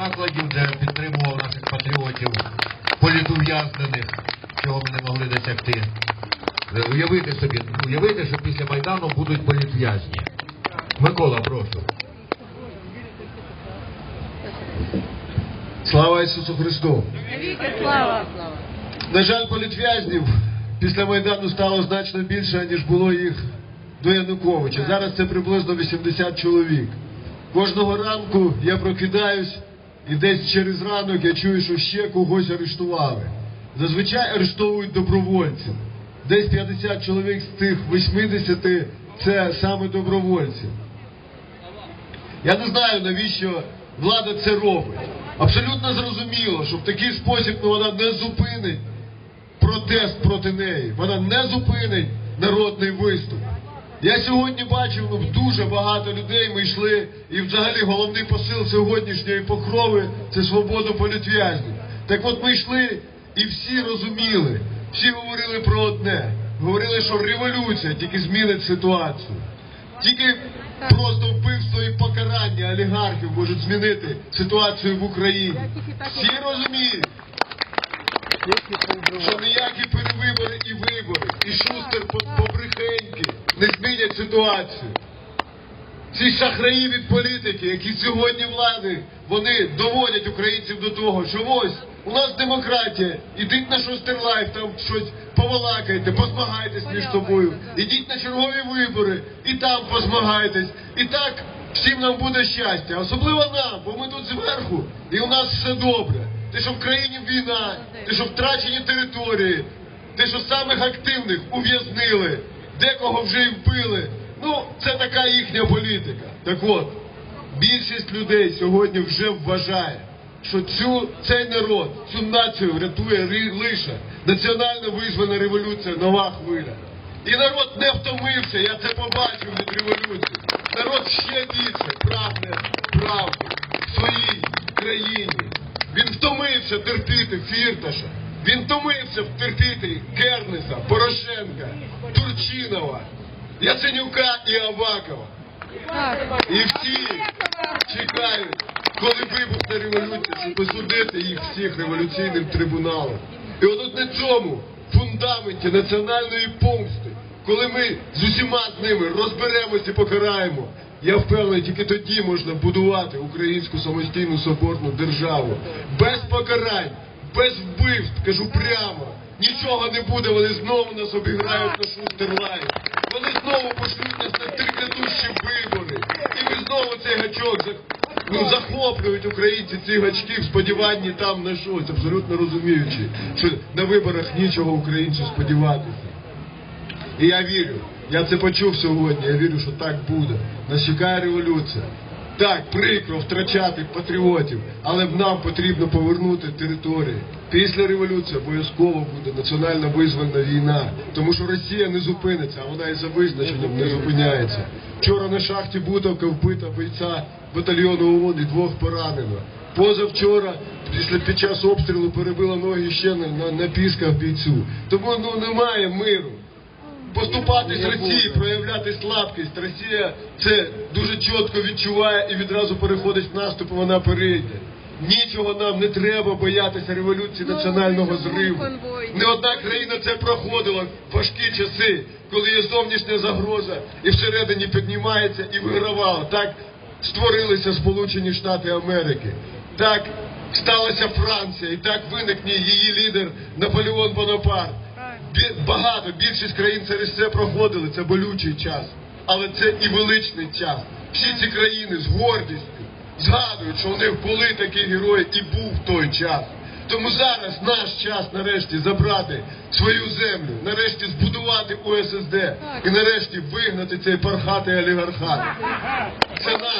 закладів, де підтримував наших патріотів, політув'язнених, чого ми не могли досягти. Е, Уявити собі, уявити, що після Майдану будуть політв'язні. Микола, прошу. Слава Ісусу Христу! Слава! На жаль, політв'язнів після Майдану стало значно більше, ніж було їх до Януковича. Зараз це приблизно 80 чоловік. Кожного ранку я прокидаюсь і десь через ранок я чую, що ще когось арештували. Зазвичай арештовують добровольців. Десь 50 чоловік з тих 80 це саме добровольці. Я не знаю, навіщо влада це робить. Абсолютно зрозуміло, що в такий спосіб ну, вона не зупинить протест проти неї. Вона не зупинить народний виступ. Я сьогодні бачив ну, дуже багато людей. Ми йшли, і взагалі головний посил сьогоднішньої покрови це свободу політв'язнів. Так от ми йшли і всі розуміли, всі говорили про одне. Говорили, що революція тільки змінить ситуацію. Тільки просто вбивство і покарання олігархів можуть змінити ситуацію в Україні. Всі розуміють, що ніякі перевибори і вибори, і шустер по- побрехеньки не змінять ситуацію. Ці шахраї від політики, які сьогодні влади, вони доводять українців до того, що ось у нас демократія, ідіть на шостер лайф, там щось повалакайте, позмагайтесь між собою, ідіть на чергові вибори, і там позмагайтесь. І так всім нам буде щастя, особливо нам, бо ми тут зверху, і у нас все добре. Те, що в країні війна, те, що втрачені території, те, що самих активних ув'язнили, декого вже і вбили. Ну, це така їхня політика. Так от, більшість людей сьогодні вже вважає, що цю, цей народ, цю націю рятує лише національно визвана революція, нова хвиля. І народ не втомився, я це побачив від революції. Народ ще більше прагне правди в своїй країні. Він втомився терпіти Фірташа. Він втомився терпіти Кернеса, Порошенка, Турчинова, Яценюка і Авакова. І всі чекають, коли вибухне революція, щоб посудити їх всіх революційним трибуналом. І от на цьому фундаменті національної помсти, коли ми з усіма з ними розберемося і покараємо, я впевнений, тільки тоді можна будувати українську самостійну соборну державу. Без покарань, без вбивств, кажу прямо. Нічого не буде, вони знову нас обіграють на шустерлайф. Вони знову пошлють нас на трикатущі вибори. І ми знову цей гачок ну, захоплюють українці ці гачки в сподіванні там на щось, абсолютно розуміючи, що на виборах нічого українцю сподіватися. І я вірю, я це почув сьогодні, я вірю, що так буде. Нас чекає революція. Так, прикро втрачати патріотів, але нам потрібно повернути території. Після революції обов'язково буде національно визвольна війна, тому що Росія не зупиниться, а вона і за визначенням не зупиняється. Вчора на шахті Бутовка вбита бойця батальйону ООН і двох поранено. Позавчора, після під час обстрілу перебила ноги ще на, на, на пісках бійцю. Тому ну немає миру поступатись Росії, проявляти слабкість. Росія це дуже чітко відчуває і відразу переходить в наступ, і вона перейде. Нічого нам не треба боятися революції національного зриву. Не одна країна це проходила в важкі часи, коли є зовнішня загроза і всередині піднімається і вигравала. Так створилися Сполучені Штати Америки. Так сталася Франція, і так виникне її лідер Наполеон Бонапарт. Багато, більшість країн через це проходили, це болючий час. Але це і величний час. Всі ці країни з гордістю згадують, що у них були такі герої і був той час. Тому зараз наш час нарешті забрати свою землю, нарешті збудувати УССД і нарешті вигнати цей пархатий олігархат. Це наш